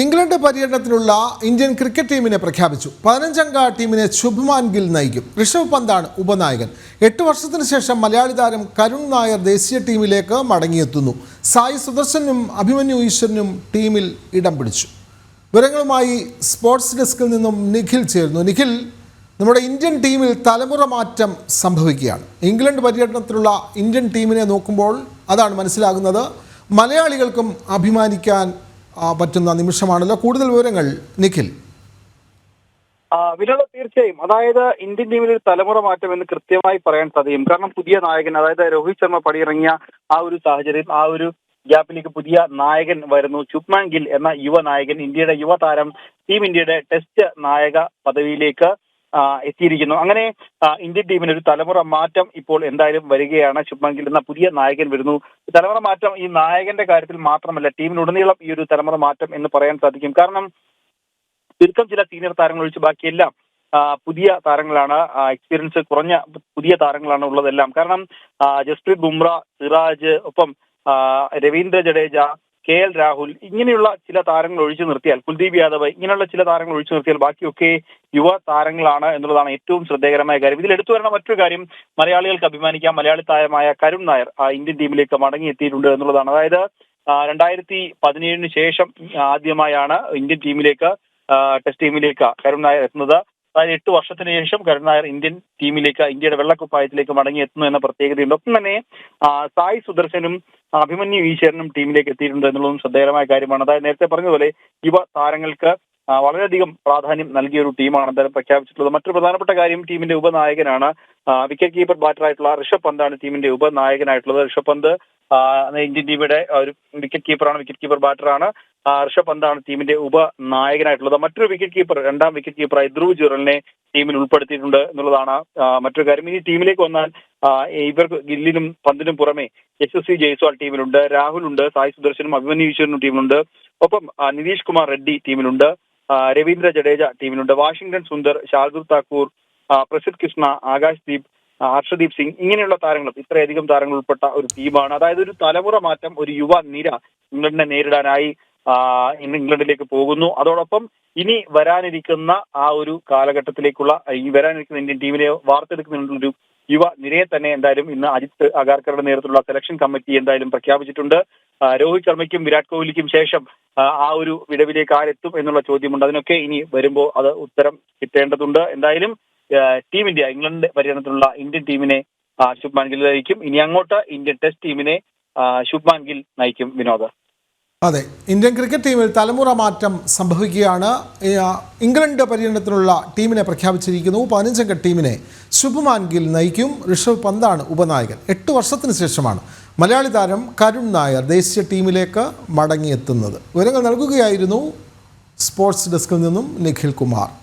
England പര്യടനത്തിനുള്ള Indian cricket ടീമിനെ പ്രഖ്യാപിച്ചു. പതിനഞ്ചംഗ ടീമിനെ ശുഭ്മാൻ ഗിൽ നയിക്കും. ഋഷഭ് പന്താണ് ഉപനായകൻ. എട്ട് വർഷത്തിന് ശേഷം മലയാളി താരം കരുൺ നായർ ദേശീയ ടീമിലേക്ക് മടങ്ങിയെത്തുന്നു. സായി സുദർശനും അഭിമന്യു ഈശ്വരനും ടീമിൽ ഇടം പിടിച്ചു. വിവരങ്ങളുമായി സ്പോർട്സ് ഡെസ്കിൽ നിന്നും നിഖിൽ ചേരുന്നു. നിഖിൽ നമ്മുടെ ഇന്ത്യൻ ടീമിൽ തലമുറ മാറ്റം സംഭവിക്കുകയാണ്. ഇംഗ്ലണ്ട് പര്യടനത്തിലുള്ള ഇന്ത്യൻ ടീമിനെ നോക്കുമ്പോൾ അതാണ് മനസ്സിലാകുന്നത്. മലയാളികൾക്കും അഭിമാനിക്കാൻ പറ്റുന്ന നിമിഷമാണല്ലോ കൂടുതൽ വിവരങ്ങൾ നിഖിൽ. വിനോദ തീർച്ചയായും. അതായത് ഇന്ത്യൻ ടീമിൽ ഒരു തലമുറ മാറ്റം എന്ന് കൃത്യമായി പറയാൻ സാധിക്കും. കാരണം പുതിയ നായകൻ അതായത് രോഹിത് ശർമ്മ പടിയിറങ്ങിയ ആ ഒരു സാഹചര്യം ആ ഒരു ഗ്യാപ്പിലേക്ക് പുതിയ നായകൻ വരുന്നു. ചുപ്മാൻ ഗിൽ എന്ന യുവ നായകൻ ഇന്ത്യയുടെ യുവതാരം ടീം ഇന്ത്യയുടെ ടെസ്റ്റ് നായക പദവിയിലേക്ക് എത്തിയിരിക്കുന്നു. അങ്ങനെ ഇന്ത്യൻ ടീമിന് ഒരു തലമുറ മാറ്റം ഇപ്പോൾ എന്തായാലും വരികയാണ്. ശുഭ്മാൻ എന്ന പുതിയ നായകൻ വരുന്നു. തലമുറ മാറ്റം ഈ നായകന്റെ കാര്യത്തിൽ മാത്രമല്ല ടീമിനുടനീളം ഈ ഒരു തലമുറ മാറ്റം എന്ന് പറയാൻ സാധിക്കും. കാരണം ചുരുക്കം ചില സീനിയർ താരങ്ങൾ ഒഴിച്ച് ബാക്കിയെല്ലാം പുതിയ താരങ്ങളാണ്. എക്സ്പീരിയൻസ് കുറഞ്ഞ പുതിയ താരങ്ങളാണ് ഉള്ളതെല്ലാം. കാരണം ജസ്പ്രീത് ബുംറ സിറാജ് ഒപ്പം രവീന്ദ്ര ജഡേജ കെ എൽ രാഹുൽ ഇങ്ങനെയുള്ള ചില താരങ്ങൾ ഒഴിച്ചു നിർത്തിയാൽ കുൽദീപ് യാദവ് ഇങ്ങനെയുള്ള ചില താരങ്ങൾ ഒഴിച്ചു നിർത്തിയാൽ ബാക്കിയൊക്കെ യുവ താരങ്ങളാണ് എന്നുള്ളതാണ് ഏറ്റവും ശ്രദ്ധേയകരമായ കാര്യം. ഇതിൽ എടുത്തു വരുന്ന മറ്റൊരു കാര്യം മലയാളികൾക്ക് അഭിമാനിക്കാം. മലയാളി താരമായ കരുൺ നായർ ആ, ഇന്ത്യൻ ടീമിലേക്ക് മടങ്ങിയെത്തിയിട്ടുണ്ട് എന്നുള്ളതാണ്. അതായത് രണ്ടായിരത്തി പതിനേഴിന് ശേഷം ആദ്യമായാണ് ഇന്ത്യൻ ടീമിലേക്ക് ടെസ്റ്റ് ടീമിലേക്ക് കരുൺ നായർ എത്തുന്നത്. അതായത് എട്ട് വർഷത്തിന് ശേഷം കരുൺ നായർ ഇന്ത്യൻ ടീമിലേക്ക് ഇന്ത്യയുടെ വെള്ളക്കുപ്പായത്തിലേക്ക് മടങ്ങി എത്തുന്നു എന്ന പ്രത്യേകതയുണ്ട്. ഒപ്പം തന്നെ സായി സുദർശനും അഭിമന്യു ഈശ്വരനും ടീമിലേക്ക് എത്തിയിട്ടുണ്ട് എന്നുള്ളതും ശ്രദ്ധേയമായ കാര്യമാണ്. അതായത് നേരത്തെ പറഞ്ഞതുപോലെ യുവ താരങ്ങൾക്ക് വളരെയധികം പ്രാധാന്യം നൽകിയ ഒരു ടീമാണ് എന്തായാലും പ്രഖ്യാപിച്ചിട്ടുള്ളത്. മറ്റൊരു പ്രധാനപ്പെട്ട കാര്യം ടീമിന്റെ ഉപനായകനാണ് വിക്കറ്റ് കീപ്പർ ബാറ്ററായിട്ടുള്ള ഋഷഭ് പന്താണ് ടീമിന്റെ ഉപനായകനായിട്ടുള്ളത്. ഋഷഭ് പന്ത് ഇന്ത്യൻ ടീമിന്റെ ഒരു വിക്കറ്റ് കീപ്പറാണ് വിക്കറ്റ് കീപ്പർ ബാറ്ററാണ്. ഋഷഭ് പന്താണ് ടീമിന്റെ ഉപനായകനായിട്ടുള്ളത്. മറ്റൊരു വിക്കറ്റ് കീപ്പർ രണ്ടാം വിക്കറ്റ് കീപ്പറായി ധ്രുവ് ജുറലിനെ ടീമിൽ ഉൾപ്പെടുത്തിയിട്ടുണ്ട് എന്നുള്ളതാണ് മറ്റൊരു കാര്യം. ഇനി ടീമിലേക്ക് വന്നാൽ ഇവർക്ക് ഗില്ലിനും പന്തിനും പുറമെ സി ജയ്സ്വാൾ ടീമിലുണ്ട് രാഹുൽ ഉണ്ട് സായി സുദർശനും അഭിമന്യു ഈശ്വരനും ടീമിലുണ്ട്. ഒപ്പം നിതീഷ് കുമാർ റെഡ്ഡി ടീമിലുണ്ട് രവീന്ദ്ര ജഡേജ ടീമിലുണ്ട് വാഷിംഗ്ടൺ സുന്ദർ ഷാർദുൽ താക്കൂർ പ്രസിദ് കൃഷ്ണ ആകാശ് ദീപ് ഹർഷദീപ് സിംഗ് ഇങ്ങനെയുള്ള താരങ്ങൾ ഇത്രയധികം താരങ്ങൾ ഉൾപ്പെട്ട ഒരു ടീമാണ് അതായത് ഒരു തലമുറ മാറ്റം ഒരു യുവ നിര ഇംഗ്ലണ്ടിനെ നേരിടാനായി ഇംഗ്ലണ്ടിലേക്ക് പോകുന്നു. അതോടൊപ്പം ഇനി വരാനിരിക്കുന്ന ആ ഒരു കാലഘട്ടത്തിലേക്കുള്ള ഈ വരാനിരിക്കുന്ന ഇന്ത്യൻ ടീമിനെ വാർത്തെടുക്കുന്ന ഒരു യുവ നിരയെ തന്നെ എന്തായാലും ഇന്ന് അജിത് അഗാർക്കറുടെ നേതൃത്വത്തിലുള്ള സെലക്ഷൻ കമ്മിറ്റി എന്തായാലും പ്രഖ്യാപിച്ചിട്ടുണ്ട്. രോഹിത് ശർമ്മയ്ക്കും വിരാട് കോഹ്ലിക്കും ശേഷം ആ ഒരു വിടവിലേക്ക് ആരെത്തും എന്നുള്ള ചോദ്യമുണ്ട്. അതിനൊക്കെ ഇനി വരുമ്പോൾ അത് ഉത്തരം കിട്ടേണ്ടതുണ്ട്. എന്തായാലും ടീം ഇന്ത്യ ഇംഗ്ലണ്ട് പര്യടനത്തിലുള്ള ഇന്ത്യൻ ടീമിനെ ശുഭ്മാൻ ഗിൽ നയിക്കും. ഇനി അങ്ങോട്ട് ഇന്ത്യൻ ടെസ്റ്റ് ടീമിനെ ശുഭ്മാൻ ഗിൽ നയിക്കും വിനോദ്. അതെ ഇന്ത്യൻ ക്രിക്കറ്റ് ടീമിൽ തലമുറ മാറ്റം സംഭവിക്കുകയാണ്. ഇംഗ്ലണ്ട് പര്യടനത്തിനുള്ള ടീമിനെ പ്രഖ്യാപിച്ചിരിക്കുന്നു. പതിനഞ്ചംഗ ടീമിനെ ശുഭ്മാൻ ഗിൽ നയിക്കും. ഋഷഭ് പന്താണ് ഉപനായകൻ. എട്ട് വർഷത്തിന് ശേഷമാണ് മലയാളി താരം കരുൺ നായർ ദേശീയ ടീമിലേക്ക് മടങ്ങിയെത്തുന്നത്. വിവരങ്ങൾ നൽകുകയായിരുന്നു സ്പോർട്സ് ഡെസ്കിൽ നിന്നും നിഖിൽ കുമാർ.